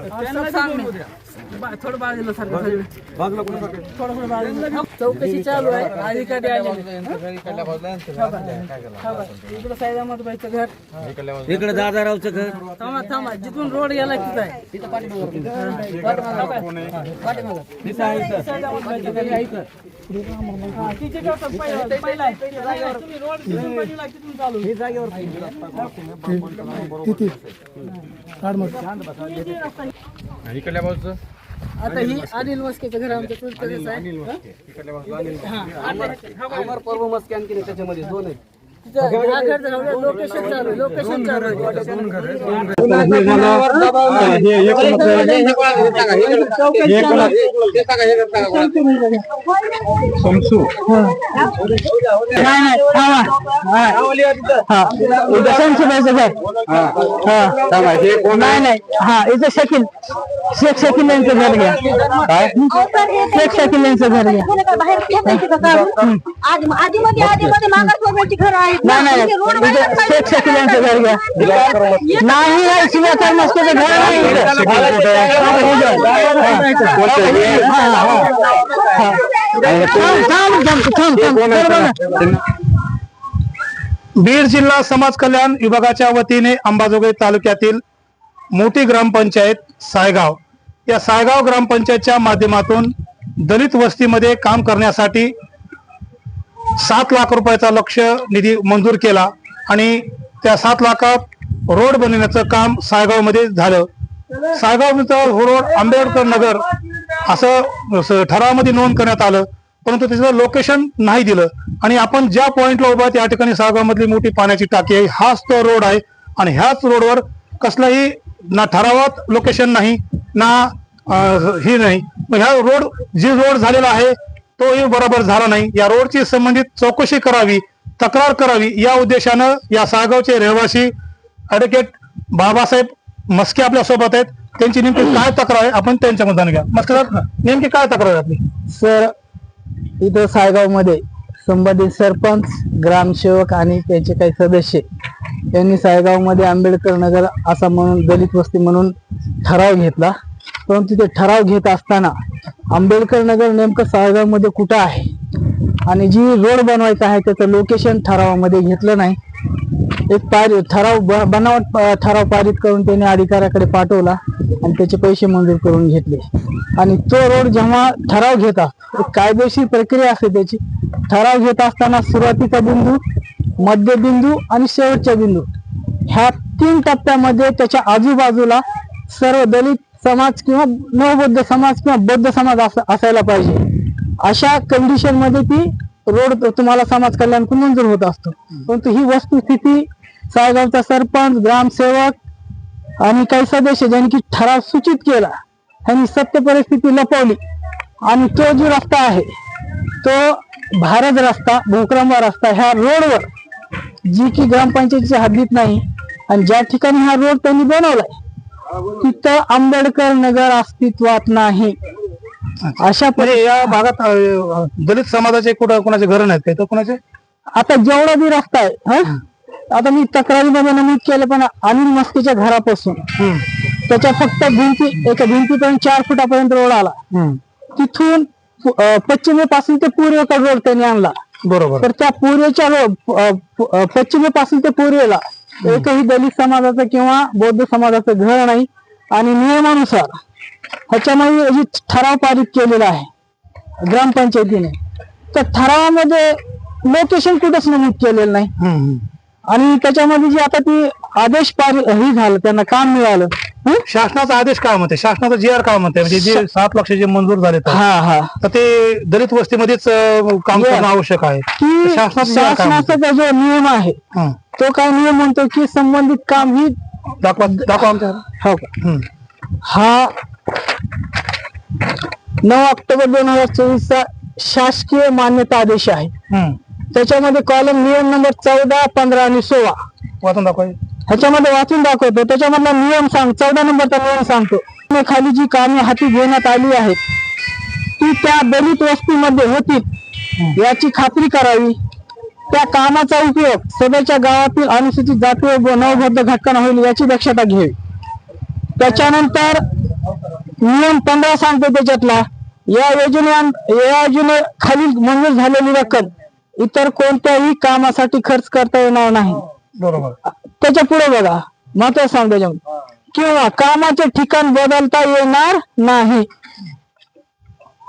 त्यांना सांग बा- थोडं बाजूला सारखं सगळं. बाजूला कोणी टाकेल? थोडं थोडं बाजूला. चौकशी चालू आहे. अधिकारी आले इकडं साईदामत बाईचं घर. इकडे दादारावचं घर. थांबा थांबा. जिथून रोड गेला तिथं आहे. साईदामत बाईचं घर. आहे. इकडल्या बाजूचं? आता ही अनिल मस्केचं घर आमच्या चुलत्याचं आहे? अमर पर्व मस्के आणखी नाही त्याच्यामध्ये दोन आहेत. हा लोकेशन चालू आहे, लोकेशन चालू आहे. नाही. नाही हा इथं शकील. शेख शकील यांचं घर घ्या. शेख शकील यांचं घर घ्या. आधी मध्ये आधी मध्ये मागासवर्गाची घर आहेत नाही नाही इथं शेख शकील यांचं घर घ्या नाही नाही शिवाय कर्मस्करचं घर नाही इथं. थांब, थांब, थांब, थांब, थांब. बरोबर ना? बीड जिल्हा समाज कल्याण विभागाच्या वतीने अंबाजोगाई तालुक्यातील मोठी ग्रामपंचायत सायगाव या सायगाव ग्रामपंचायतच्या माध्यमातून दलित वस्तीमध्ये काम करण्यासाठी सात लाख रुपयाचा लक्ष निधी मंजूर केला आणि त्या सात लाखात रोड बनवण्याचं काम सायगावमध्ये झालं. सायगाव रोड आंबेडकर नगर असं ठरावामध्ये नोंद करण्यात आलं परंतु त्याचं लोकेशन नाही दिलं. आणि आपण ज्या पॉईंटला उभा त्या ठिकाणी सायगाव मधली मोठी पाण्याची टाकी आहे. हाच तो रोड आहे आणि ह्याच रोडवर कसलाही ना ठरावात लोकेशन नाही ना ही हे नाही. मग ह्या रोड जी रोड झालेला आहे तोही बरोबर झाला नाही. या रोडची संबंधित चौकशी करावी तक्रार करावी या उद्देशानं या सागावचे रहिवासी ॲडव्होकेट बाबासाहेब मस्के आपल्यासोबत आहेत. त्यांची नेमकी काय तक्रार आहे? आपण त्यांच्या मताने घ्या. मस्के नेमकी काय तक्रार आहे आपली? सर इथं सायगावमध्ये संबंधित सरपंच ग्रामसेवक आणि त्यांचे काही सदस्य यांनी सायगावमध्ये आंबेडकर नगर असा म्हणून दलित वस्ती म्हणून ठराव घेतला. परंतु ते ठराव घेत असताना आंबेडकर नगर नेमकं साळगावमध्ये कुठं आहे? आणि जी रोड बनवायचा आहे त्याचं लोकेशन ठरावामध्ये घेतलं नाही. एक पारि ठराव बनावट ठराव पारित करून त्याने अधिकाऱ्याकडे पाठवला आणि त्याचे पैसे मंजूर करून घेतले. आणि तो रोड जेव्हा ठराव घेता एक कायदेशीर प्रक्रिया असते त्याची. ठराव घेत असताना सुरुवातीचा बिंदू मध्यबिंदू आणि शेवटचा बिंदू. ह्या तीन टप्प्यामध्ये त्याच्या आजूबाजूला सर्व दलित समाज किंवा नवबौद्ध समाज किंवा बौद्ध समाज असायला पाहिजे. अशा कंडिशनमध्ये ती रोड तुम्हाला समाज कल्याण मंजूर होत असतो. परंतु ही वस्तुस्थिती सायगावचा सरपंच ग्रामसेवक आणि काही सदस्य ज्यांनी की ठराव सूचित केला त्यांनी सत्य परिस्थिती लपवली आणि तो जो रस्ता आहे तो भारत रस्ता भोकरंबा रस्ता ह्या रोडवर जी की ग्रामपंचायतीच्या हद्दीत नाही आणि ज्या ठिकाणी हा रोड त्यांनी बनवलाय तिथं आंबेडकर नगर अस्तित्वात नाही. अशा म्हणजे या भागात अं, दलित समाजाचे कुठं कोणाचे घर नाहीत काही तर कोणाचे? आता जेवढा बी रस्ता आहे हं? आता मी तक्रारीमध्ये नमूद केलं पण अनिल मस्केच्या घरापासून. त्याच्या फक्त भिंती एका भिंतीपर्यंत चार फुटापर्यंत रोड आला. तिथून अं, पश्चिमेपासून ते पूर्वेकडे रोड त्यांनी आणला. बरोबर. तर त्या पूर्वेच्या रोड अं, प- अं, पश्चिमेपासून ते पूर्वेला एकही दलित समाजाचं किंवा बौद्ध समाजाचं घर नाही आणि नियमानुसार ह्याच्यामध्ये जी ठराव पारित केलेला आहे ग्रामपंचायतीने त्या ठरावामध्ये लोकेशन कुठंच नमूद केलेलं नाही. आणि त्याच्यामध्ये जे आता ती आदेश पारित हे झालं त्यांना काम मिळालं? शासनाचा आदेश काय म्हणते शासनाचा जी आर काय म्हणते म्हणजे जे सात लक्ष जे मंजूर झाले तर? हा हा. तर ते दलित वस्तीमध्येच काम करणं आवश्यक आहे. की शासनाचा जी नियम आहे हं. तो काय नियम म्हणतो की संबंधित काम ही दाखवा दाखवा आमच्या. हो का? हं. नऊ ऑक्टोबर दोन हजार चोवीस चा शासकीय मान्यता आदेश आहे. त्याच्यामध्ये कॉलम नियम नंबर चौदा पंधरा आणि सोळा. वाचून दाखवा ह्याच्यामध्ये वाचून दाखवतो. त्याच्यामधला नियम सांग. चौदा नंबरचा नियम सांगतो. खाली जी कामे हाती घेण्यात आली आहेत ती त्या दलित वस्तीमध्ये होतील याची खात्री करावी. त्या कामाचा उपयोग सध्याच्या गावातील अनुसूचित जाती व नवबद्ध घटकांना होईल याची दक्षता घ्यावी. त्याच्यानंतर नियम पंधरा सांगतो त्याच्यातला. या योजने या योजने खालील मंजूर झालेली रक्कम इतर कोणत्याही कामासाठी खर्च करता येणार नाही. बरोबर. त्याच्या पुढे बघा. महत्त्व सांग त्याच्यामध्ये किंवा कामाचे ठिकाण बदलता येणार नाही.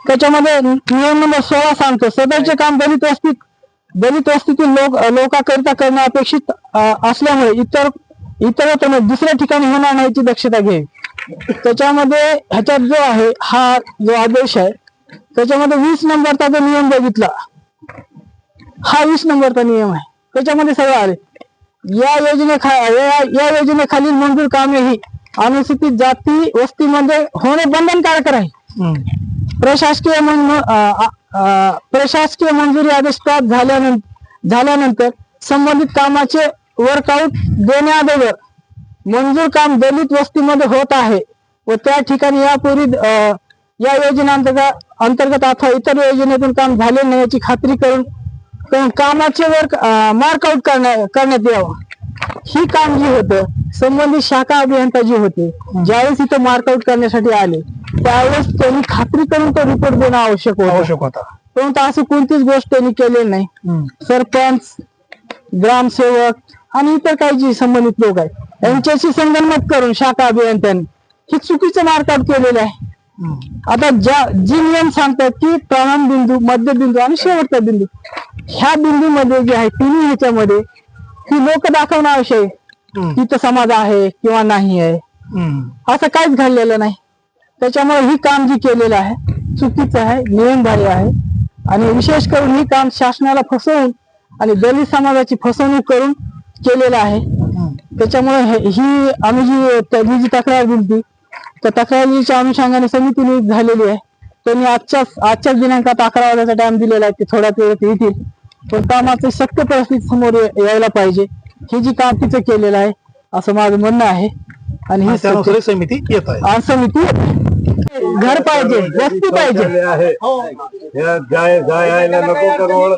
त्याच्यामध्ये नियम नंबर सोळा सांगतो. सदरचे काम दलित वस्तीत दलित वस्तीतील लोक लोकांकरिता करणे अपेक्षित असल्यामुळे इतर इतर दुसऱ्या ठिकाणी होणार नाही याची दक्षता घ्यावी त्याच्यामध्ये ह्याच्यात जो आहे हा जो आदेश आहे त्याच्यामध्ये वीस नंबरचा जो नियम बघितला हा वीस नंबरचा नियम आहे. त्याच्यामध्ये सगळं आले. या योजनेखा या या योजनेखालील मंजूर कामे ही अनुसूचित जाती वस्तीमध्ये होणे बंधनकारक प्रशासकीय अ, अ, अ, प्रशासकीय मंजुरी आदेश प्राप्त झाल्यानंतर झाल्यानंतर संबंधित कामाचे वर्कआउट देण्याअगोदर मंजूर काम दलित वस्तीमध्ये होत आहे व त्या ठिकाणी यापूर्वी या योजनेअंतर्गत अंतर्गत अथवा इतर योजनेतून काम झाले नाही याची खात्री करून करून कामाचे वर्क मार्कआउट करण्या करण्यात यावं. ही काम जी होतं संबंधित शाखा अभियंता जी होते ज्यावेळेस इथं मार्कआउट करण्यासाठी आले त्यावेळेस त्यांनी खात्री करून तो रिपोर्ट देणं आवश्यक होतं. आवश्यक होता. परंतु अशी कोणतीच गोष्ट त्यांनी केलेली नाही. सरपंच ग्रामसेवक आणि इतर काही जी संबंधित लोक आहेत यांच्याशी संगनमत करून शाखा अभियंत्यांनी हे चुकीचं मार्कआउट केलेलं आहे. आता ज्या जी नियम सांगतात की प्रारंभ बिंदू मध्यबिंदू आणि शेवटचा बिंदू ह्या बिंदूमध्ये जे आहे तिन्ही ह्याच्यामध्ये ही लोक दाखवणं आवश्यक आहे तिथं समाज आहे किंवा नाही आहे असं काहीच घडलेलं नाही. त्याच्यामुळे ही काम जी केलेलं आहे चुकीचं आहे नियमबाह्य आहे. आणि विशेष करून ही काम शासनाला फसवून आणि दलित समाजाची फसवणूक करून केलेलं आहे. त्याच्यामुळे हे- आम्ही जी जी तक्रार दिली त्या तक्रारीच्या अनुषंगाने समिती नियुक्त झालेली आहे. त्यांनी आजच्याच आजच्याच दिनांकात अकरा वाजताचा टाइम दिलेला आहे ते थोड्याच वेळात येतील. पण कामाचं शक्य परिस्थिती समोर यायला पाहिजे. हे जी काम तिचं केलेलं आहे असं माझं म्हणणं आहे. आणि ही समिती येत आहे. समिती घर पाहिजे वस्ती पाहिजे. गाय गाय आयला नको करोड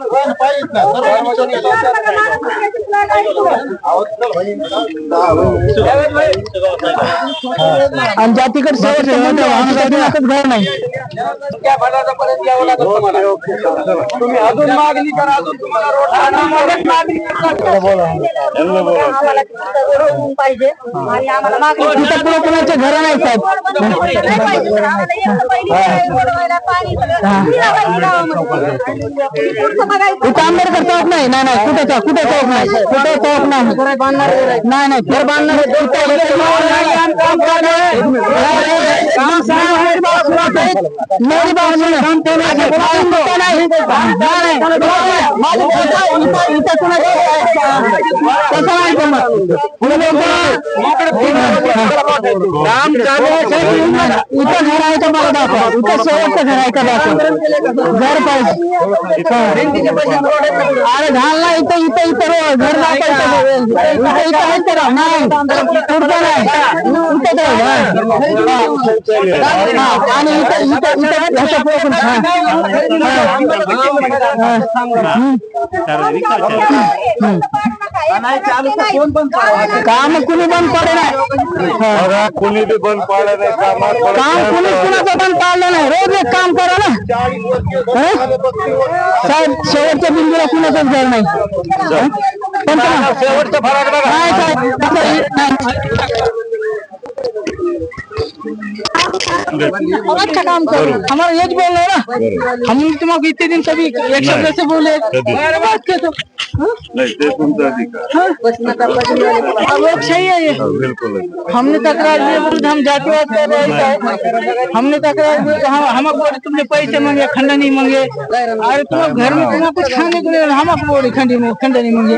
आणि ज्या तिकडे घर नाही तुम्ही अजून मागणी करा अजून तुम्हाला रोड मागणी पाहिजे आणि आम्हाला मागणी तिथं पुढे कुणाचे घर नाही साहेब. आंबेडकर चौक नाही नाही नाही. कुठे चौक कुठे चौक नाही? कुठे चौक नाही? नाही नाही. घर बांधणार मेरी बात नाही. काम ते नाही. नाही, नाही. माझं इथं- इथं- इथं कुणाचं घर आहे? तसं नाही जमत. तुम्ही लोकं- काम चालू आहे, साहेब, येऊन बघा. इथं घर आहे का मला दाखवा इथं शेवटचं घर आहे का दाखवा घर पाहिजे अरे घाल ना इथं इथं इथं रो- घर दाखवा इथं इथं इथं आहे तर नाही पुढचं नाही इथं तर आहे. हा. हा. आणि इथं इथं इथं ह्याच्या पुढे पण हा. काम कुणी बंद पडे नाही कोणी बी बंद पाडलं नाही कामात काम कुणी कुणाचं बंद पाडलं नाही रोज एक काम करा ना हं? साहेब शेवटच्या बिंदूला कुणाचंच घर नाही हं? पण का- शेवटचं फराक बघा नाही साहेब असं नाही. हम अच्छा काम करो हमारा ये बोल ना हम तुमको इतने दिन सभी एक शब्द से बोले बात नाही ते लोग सही है ये हमने तक्रार हम जातिवाद कर रहे हैं हमने तक्रार कि हम बोले तुमने पैसे मांगे खंडनी मांगे अरे तुम घर में तुम्हें कुछ खाने को नहीं हमको बोले खंडी में खंडनी मांगे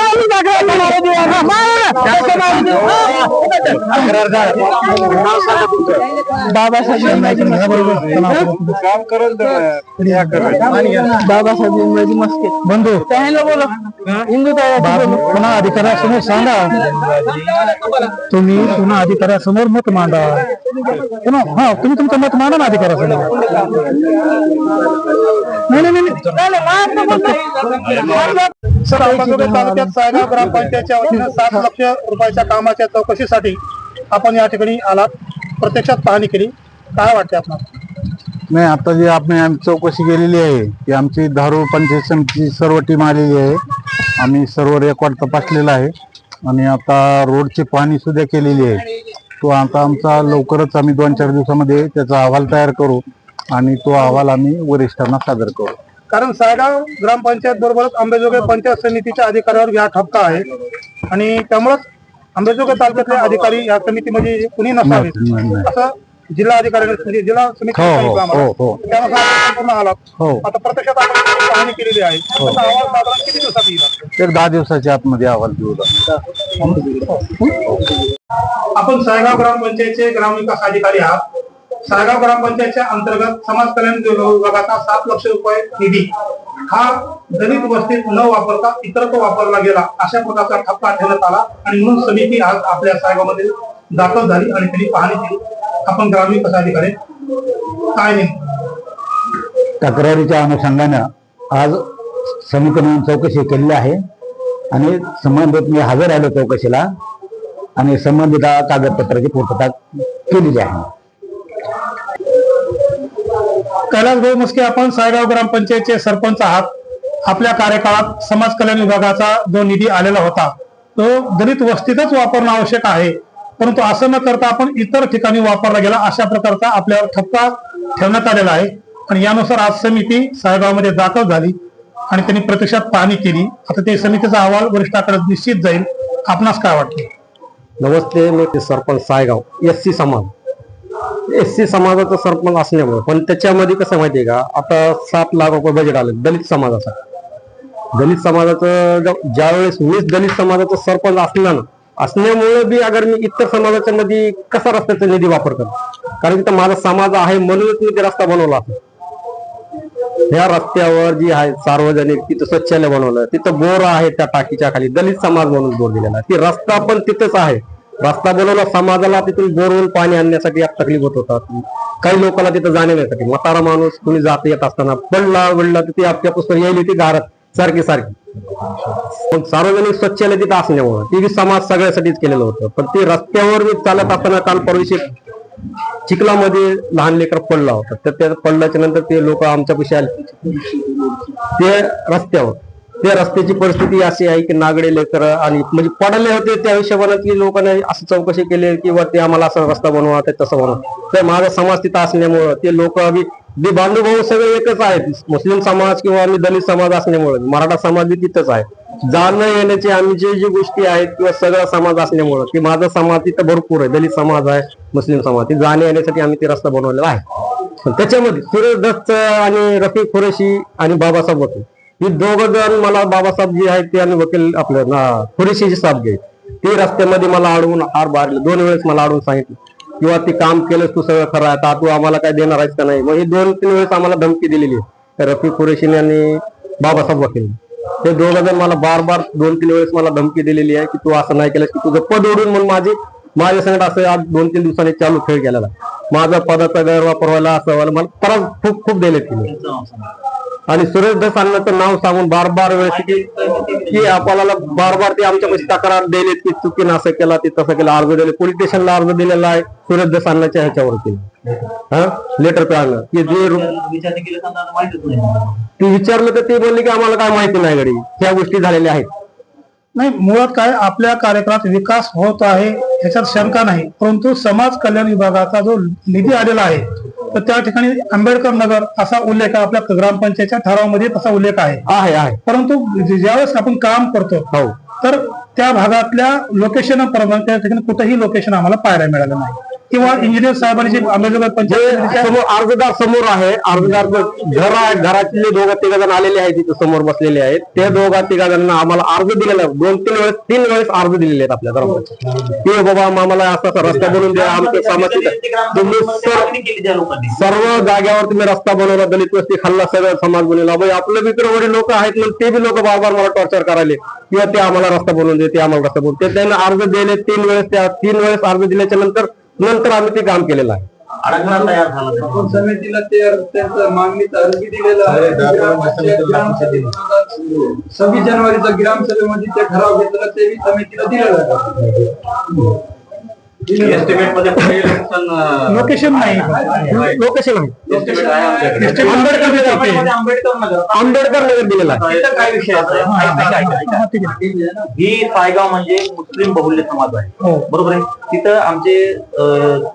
काम बाबासाहेब मस्के बंधू त्याला बोला हिंदू पुन्हा अधिकाऱ्यासमोर सांगा तुम्ही पुन्हा अधिकाऱ्यासमोर मत मांडा पुन्हा हा तुम्ही तुमचं मत मांडा ना अधिकाऱ्यासमोर नाही. नाही, नाही सर तालुक्यात सायगाव ग्रामपंचायतच्या वतीनं सात लक्ष रुपयाच्या कामाच्या चौकशीसाठी आपण या ठिकाणी आलात. प्रत्यक्षात पाहणी केली. काय वाटते आपल्याला नाही आता जी आपण आम्ही चौकशी केलेली आहे ती आमची धारूर पंचायत समितीची सर्व टीम आलेली आहे. आम्ही सर्व रेकॉर्ड तपासलेला आहे. आणि आता रोडची पाहणी सुद्धा केलेली आहे. तो आता आमचा लवकरच आम्ही दोन चार दिवसामध्ये त्याचा अहवाल तयार करू आणि तो अहवाल आम्ही वरिष्ठांना सादर करू. कारण सायगाव ग्रामपंचायत बरोबरच अंबेजोगाई पंचायत समितीच्या अधिकाऱ्यावर हा ठपका आहे. आणि त्यामुळेच अंबेजोगाई तालुक्यातले अधिकारी या समितीमध्ये कुणी नसावेत. नाही. असं जिल्हा अधिकाऱ्यांनी म्हणजे जिल्हा समिती हो, हो, हो, हो. हो. आता प्रत्यक्षात आपण पाहणी केलेली आहे. अहवाल साधारण किती दिवसात येईल? एक दहा दिवसाच्या आतमध्ये अहवाल देऊ आपण सायगाव ग्रामपंचायतचे ग्रामविकास अधिकारी आहात. साळगाव ग्रामपंचायतच्या अंतर्गत समाज कल्याण विभागाचा सात लक्ष रुपये निधी हा दलित वस्तीत न वापरता इतरत्र वापरला गेला अशा प्रकारचा ठप्पा ठेवण्यात आला आणि म्हणून समिती आज आपल्या साळगावमध्ये दाखल झाली आणि त्यांनी पाहणी केली. आपण ग्रामविकास अधिकारी काय नाही तक्रारीच्या अनुषंगानं आज समितीने चौकशी केलेली आहे आणि संबंधित मी हजर आलो चौकशीला आणि संबंधित कागदपत्राची पूर्तता केलेली आहे. कैलास भाऊ मुस्के आपण सायगाव ग्रामपंचायतचे सरपंच आहात. आपल्या कार्यकाळात समाज कल्याण विभागाचा जो निधी आलेला होता तो दलित वस्तीतच वापरणं आवश्यक आहे. परंतु असं न करता आपण इतर ठिकाणी वापरला गेला अशा प्रकारचा आपल्यावर ठप्पा ठेवण्यात आलेला आहे. आणि यानुसार आज समिती सायगावमध्ये दाखल झाली आणि त्यांनी प्रत्यक्षात पाहणी केली. आता ते समितीचा अहवाल वरिष्ठाकडे निश्चित जाईल. आपणास काय वाटते? नमस्ते मी सरपंच सायगाव एस सी समाज. एस सी समाजाचा सरपंच असल्यामुळे पण त्याच्यामध्ये कसं माहितीये का? आता सात लाख रुपये बजेट आलं दलित समाजाचा. दलित समाजाचं ज्यावेळेस मीच दलित समाजाचा सरपंच असला ना असल्यामुळे बी अगर मी इतर समाजाच्या मध्ये कसा रस्त्याचा निधी वापर करतो कारण की माझा समाज आहे म्हणूनच मी ते रस्ता बनवला ह्या रस्त्यावर जी आहे सार्वजनिक तिथं स्वच्छालय बनवलं तिथं बोर आहे त्या टाकीच्या खाली दलित समाज म्हणून बोर दिलेला. ती रस्ता पण तिथंच आहे. रस्ता बनवला समाजाला तिथून बोरवून पाणी आणण्यासाठी तकलीफ होत होता काही लोकांना तिथं जाण्यासाठी म्हातारा माणूस कुणी जात येत असताना पडला विडला तर आपल्यापासून येईल पुस्तक ती दारात सारखी सारखी. पण सार्वजनिक स्वच्छालय तिथं असल्यामुळं ती बी समाज सगळ्यासाठीच केलेलं होतं. पण ते रस्त्यावर मी चालत असताना काल परवाशी चिखलामध्ये लहान लेकर पडला होता. तर त्या पडल्याच्या नंतर ते लोक आमच्यापाशी आले. ते रस्त्यावर. त्या रस्त्याची परिस्थिती अशी आहे की नागडे लेकर आणि म्हणजे पडले होते त्या हिशोबाने की लोकांनी असं चौकशी केली किंवा ते आम्हाला असा रस्ता बनवा ते तसं बनवा. तर माझा समाज तिथं असल्यामुळं ते लोक आम्ही बांधू भाऊ सगळे एकच आहेत. मुस्लिम समाज किंवा आम्ही दलित समाज असल्यामुळे मराठा समाज बी तिथंच आहे. जाणं येण्याची आम्ही जे जी गोष्टी आहेत किंवा सगळा समाज असल्यामुळं की माझा समाज तिथं भरपूर आहे. दलित समाज आहे मुस्लिम समाज. ते जाण्या येण्यासाठी आम्ही ते रस्ता बनवलेला आहे. त्याच्यामध्ये सुरेश दत्त आणि रफी खुरेशी आणि बाबासाहेब होते. ही दोघं जण मला बाबासाहेब जे आहेत ते आणि वकील आपलं ना कुरेशीचे साहेब ते रस्त्यामध्ये मला अडवून हार बारले दोन वेळेस मला अडवून सांगितलं. किंवा ते काम केलंच तू सगळं खरं आता तू आम्हाला काय देणार आहेस का नाही? मग ही दोन तीन वेळेस आम्हाला धमकी दिलेली आहे. त्या कुरेशीने आणि बाबासाहेब वकील ते दोघं जण मला बार बार दोन तीन वेळेस मला धमकी दिलेली आहे की तू असं नाही केलं की तुझं पद उडून म्हणून माझी माझ्या संगत असं आज दोन तीन दिवसांनी चालू खेळ केलेला माझा पदाचा गैरवापर व्हायला असं व्हायला मला त्रास खूप खूप दिले तिने आणि सुरेश दस अण्णाचं नाव सांगून बार बार वेळेस की आपल्याला बार बार ते आमच्यापाशी तक्रार दिली की चुकीनं असं केला ते तसं केलं. अर्ज दिले पोलीस स्टेशनला अर्ज दिलेला आहे सुरेश दस अण्णाच्या ह्याच्यावरती. हा? लेटर पॅन की जे ते विचारलं तर ते बोलले की आम्हाला काय माहिती नाही गडी. ह्या गोष्टी झालेल्या आहेत. नाही मुळात काय आपल्या कार्यक्रमात विकास होत आहे ह्याच्यात शंका नाही. परंतु समाज कल्याण विभागाचा जो निधी आलेला आहे तर त्या ठिकाणी आंबेडकर नगर असा उल्लेख आपल्या ग्रामपंचायतच्या ठरावामध्ये तसा उल्लेख आहे. आहे आहे. परंतु ज्यावेळेस आपण काम करतो हो. तर त्या भागातल्या लोकेशन प्रमाणे त्या ठिकाणी कुठेही लोकेशन आम्हाला पाहायला मिळालं नाही. किंवा इंजिनियर साहेबांनी जे अंबेजोगाई जे पंचायत समोर अर्जदार समोर आहे अर्जदार घर आहे घरातले दोघं तिघ जण आलेले आहेत तिथे समोर बसलेले आहेत ते दोघा तिघा जणांना आम्हाला अर्ज दिलेला आहे. दोन तीन वेळेस तीन वेळेस अर्ज दिलेले आहेत आपल्या ग्रामपंचायत. की बाबा आम्हाला असा असा रस्ता बनवून द्या आमच्या समस्या तुम्ही सर- सर्व जाग्यावर तुम्ही रस्ता बनवला दलित वस्ती खाल्ला सगळं समाज बनवला. बाई आपले मित्र वडील लोक आहेत मग ते बी लोक बार बार मला टॉर्चर करायले. किंवा ते आम्हाला रस्ता बनवून दे ते आम्हाला रस्ता बनवून ते त्यांना अर्ज दिले तीन वेळेस त्या तीन वेळेस अर्ज दिल्याच्या नंतर नंतर आम्ही ते काम केलेलं आहे. समितीला ते त्यांचा मागणीचा अर्ज दिलेला आहे. सव्वीस जानेवारीचा ग्रामसभेमध्ये ते ठराव घेतलेला ते बी समितीला दिलेला आहे. लोकेशन नाही. लोकेशन आहे आंबेडकर आंबेडकर नगर. आंबेडकर नगर दिलेलं आहे. तिथं काय विषय आहे? ही सायगाव म्हणजे मुस्लिम बहुल्य समाज आहे. हो. बरोबर आहे? तिथं आमचे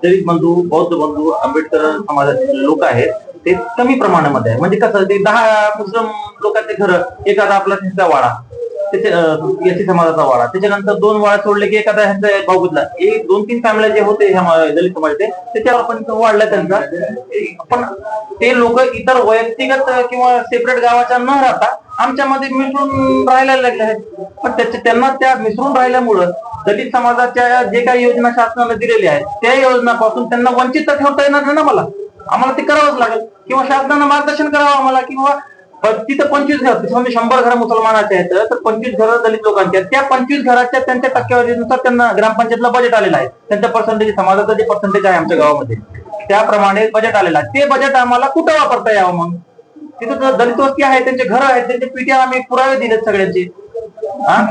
दलित बंधू बौद्ध बंधू आंबेडकर समाजाचे लोक आहेत. ते कमी प्रमाणामध्ये आहे. म्हणजे कसं ते दहा मुस्लिम लोकांचे घर एखादा आपला तिसरा वाडा. त्याच्या एसी समाजाचा वाडा. त्याच्यानंतर दोन वाडा सोडले की एखादा ह्यांचा भाऊबुतला एक दोन तीन फॅमिल्या जे होते ह्या दलित समाजाचे त्याच्यावर पण वाढला त्यांचा. पण ते लोक इतर वैयक्तिगत किंवा सेपरेट गावाच्या न राहता आमच्यामध्ये मिसळून राहायला लागले आहेत. पण त्याच्या त्यांना त्या मिसळून राहिल्यामुळं दलित समाजाच्या जे काही योजना शासनाने दिलेल्या आहेत त्या योजनापासून त्यांना वंचित ठेवता येणार नाही ना मला आम्हाला ते करावंच लागेल. किंवा शासनानं मार्गदर्शन करावं आम्हाला किंवा पण तिथं पंचवीस घर म्हणजे शंभर घर मुसलमानाचे आहेत तर पंचवीस घर दलित लोकांचे आहेत. त्या पंचवीस घराच्या त्यांच्या टक्केवारीनुसार त्यांना ग्रामपंचायतला बजेट आलेलं आहे. त्यांच्या पर्सेंटेज समाजाचं जे पर्सेंटेज आहे आमच्या गावामध्ये त्याप्रमाणे बजेट आलेलं आहे. ते बजेट आम्हाला कुठं वापरता यावं मग? तिथं दलित वस्ती आहे त्यांचे घर आहेत त्यांचे पीटी आम्ही पुरावे दिलेत सगळ्यांचे.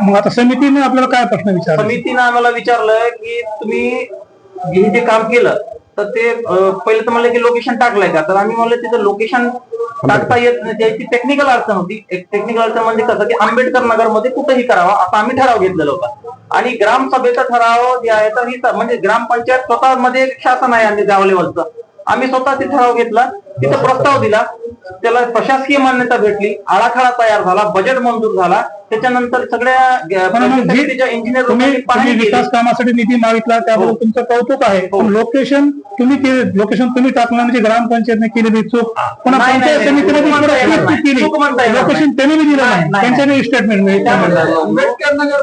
मग आता समितीने आपल्याला काय प्रश्न विचारला? समितीनं आम्हाला विचारलं की तुम्ही हे जे काम केलं तर ते पहिले तर म्हणलं की लोकेशन टाकलंय का? तर आम्ही म्हणलं तिथं लोकेशन टाकता येत नाही. त्याची टेक्निकल अडचण होती. एक टेक्निकल अडचण म्हणजे कसं की आंबेडकर नगरमध्ये कुठेही करावा असा आम्ही ठराव घेतलेला होता. आणि ग्रामसभेचा ठराव जे आहे तर ही म्हणजे ग्रामपंचायत स्वतः मध्ये एक शासन आहे आम्ही गाव लेवलचं आम्ही स्वतः ते ठराव घेतला. तिथे प्रस्ताव दिला. त्याला प्रशासकीय मान्यता भेटली आराखडा तयार झाला बजेट मंजूर झाला. त्याच्यानंतर सगळ्या इंजिनियर तुम्ही तुम्ही विकास कामासाठी निधी मागितला त्याबद्दल हो. तुमचं कौतुक आहे. लोकेशन तुम्ही केले लोकेशन तुम्ही टाकलं म्हणजे ग्रामपंचायतने केलेली चूक. पण लोकेशन. त्यांनी दिलं नाही. त्यांच्याने स्टेटमेंट आंबेडकर नगर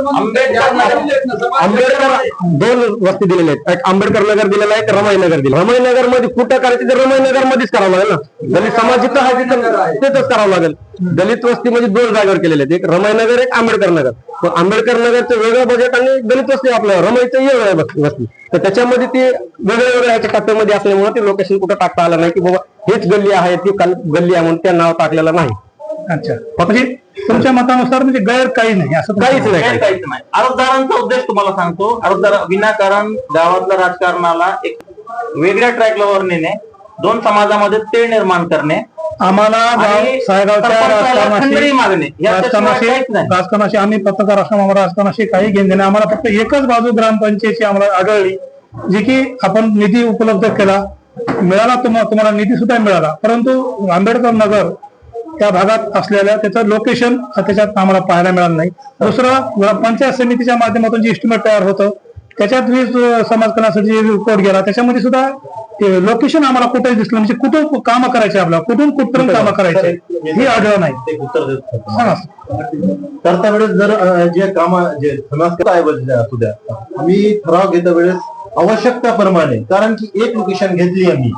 आंबेडकर दोन वस्ती दिलेल्या आहेत. एक आंबेडकर नगर दिलेला आहे एक रमाई नगर दिलं रमाई नगरमध्ये कुठं करायचं तर रमाई नगर मध्येच करावं लागेल ना. दलित समाज जिथं तिथंच करावं लागेल. दलित वस्ती म्हणजे दोन जागेवर केलेले आहेत. एक रमाई नगर एक आंबेडकर नगर. आंबेडकर नगरचं वेगळं बजेट आणि दलित वस्ती आपलं. रमाईचं वेगळं वस्ती- तर त्याच्यामध्ये ते वेगळ्या वेगळ्या ह्याच्या टप्प्यामध्ये असल्यामुळे ते लोकेशन कुठं टाकता आलं नाही की बाबा हेच गल्ली आहे ती कल- गल्ली आहे म्हणून ते नाव टाकलेलं नाही. अच्छा. म्हणजे तुमच्या मतानुसार म्हणजे गैर काही नाही असं काहीच नाही काही काहीच नाही. अर्जदारांचा उद्देश तुम्हाला सांगतो. अर्जदार विनाकारण गावातल्या राजकारणाला एक वेगळ्या ट्रॅकवर नेणे दोन समाजामध्ये तेढ निर्माण करणे आम्हाला गाव आणि सायगावच्या सरपंचाला खंडणी मागणे राजकारणाशी याच्याशिवाय राजकारणाशी काहीच नाही. राजकारणाशी आम्ही पत्रकार असल्यामुळे राजकारणाशी काही घेणं देणं आम्हाला फक्त एकच बाजू ग्रामपंचायतची आम्हाला आढळली जी की आपण निधी उपलब्ध केला मिळाला तुम्हा- तुम्हाला निधी सुद्धा मिळाला. परंतु आंबेडकर नगर त्या भागात असलेल्या त्याचं लोकेशन त्याच्यात आम्हाला पाहायला मिळालं नाही. दुसरं पंचायत समितीच्या माध्यमातून जे इस्टिमेट तयार होतं त्याच्यात वीज अं, समाज कल्याणासाठी जे रिपोर्ट गेला त्याच्यामध्ये सुद्धा लोकेशन आम्हाला कुठे दिसलं म्हणजे कुठून कामं करायचे आपल्याला? कुठून कुठपर्यंत कामं करायचे? ही आढळ नाही. ते उत्तर देतो सांगा करता वेळेस जर जे काम जे असू द्या. आम्ही ठराव घेता वेळेस आवश्यकताप्रमाणे कारण की एक लोकेशन घेतली आम्ही.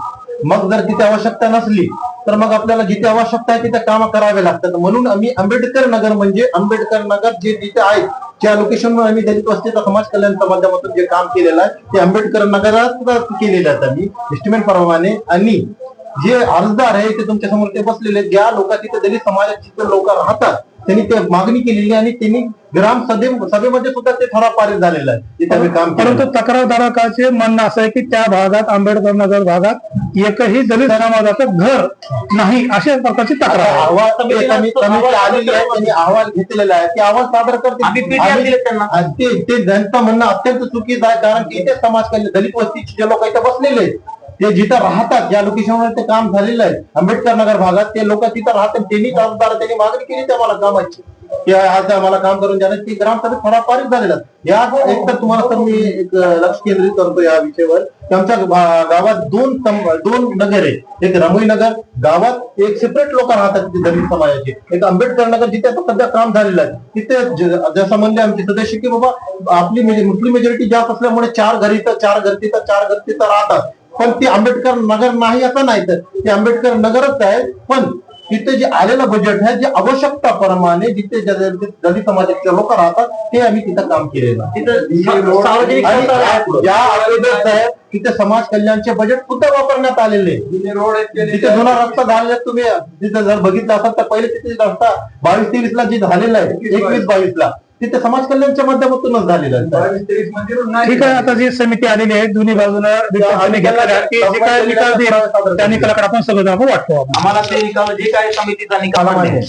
मग जर तिथे आवश्यकता नसली तर मग आपल्याला जिथे आवश्यकता आहे तिथे काम करावे लागतात. म्हणून आम्ही आंबेडकर नगर म्हणजे आंबेडकर नगर जे जिथे आहेत त्या लोकेशनवर आम्ही दलित वस्तीचा समाज कल्याणच्या माध्यमातून जे काम केलेलं आहे ते आंबेडकर नगरात केलेलं आहे आम्ही एस्टिमेट प्रमाणे. आणि जे अर्जदार आहे ते तुमच्यासमोर ते बसलेले ज्या लोक तिथे दलित समाजात जिथे लोक राहतात त्यांनी ते मागणी केलेली आहे आणि त्यांनी ग्राम सभे सभेमध्ये सुद्धा ते ठराव पारित झालेला आहे. आम्ही काम परंतु तक्रारदारकाचे म्हणणं असं आहे की त्या भागात आंबेडकर नगर भागात एकही दलित समाजाचं घर नाही अशा प्रकारची तक्रार आहे. अहवाल ते घेतलेला आहे. ते अहवाल सादर करते आम्ही PTR दिले त्यांना. आणि ते ते त्यांचं म्हणणं अत्यंत चुकीचं आहे कारण की इथे समाज कल्याण दलित वस्तीचे जे लोक इथे बसलेले आहेत ते जिथं राहतात ज्या लोकेशनवर ते काम झालेलं आहे आंबेडकर नगर भागात ते लोक तिथं राहतात त्यांनी कामदार त्यांनी मागणी केली त्या मला कामाची. आज आम्हाला काम करून द्या की ग्रामसभेत ठराव पारित झालेला या एक तर तुम्हाला तर मी एक लक्ष केंद्रित करतो या विषयावर. की आमच्या गावात दोन दोन नगर आहे एक रमई नगर गावात एक सेपरेट लोक राहतात तिथे दलित समाजाचे. एक आंबेडकर नगर जिथे आता सध्या काम झालेलं आहे. तिथे जसं म्हणले आमचे सदस्य की बाबा आपली मुस्लिम मेजॉरिटी जास्त असल्यामुळे चार घरी तर चार घर तिथं चार घर तिथं राहतात. पण ते आंबेडकर नगर नाही असं नाही तर ते आंबेडकर नगरच आहे पण तिथे जे आलेलं बजेट आहे जे आवश्यकताप्रमाणे जिथे जे- जे दलित समाजाचे लोक राहतात ते आम्ही तिथं काम केलेलं आहे. तिथं. या अगोदर समाज कल्याणचे बजेट सुद्धा वापरण्यात आलेले तिथे जुना रस्ता झालेला तुम्ही तिथे जर बघितला असाल तर पहिले तिथे रस्ता बावीस तेवीस ला जे झालेला आहे एकवीस बावीस ला तिथे समाज कल्याणच्या माध्यमातूनच झालेला आहे. ठीक आहे आता जी समिती आलेली आहे दोन्ही बाजूला त्या निकालाकडे आपण सगळं आपण वाटतो आम्हाला ते निकाल जे काय समितीचा निकाल आहे.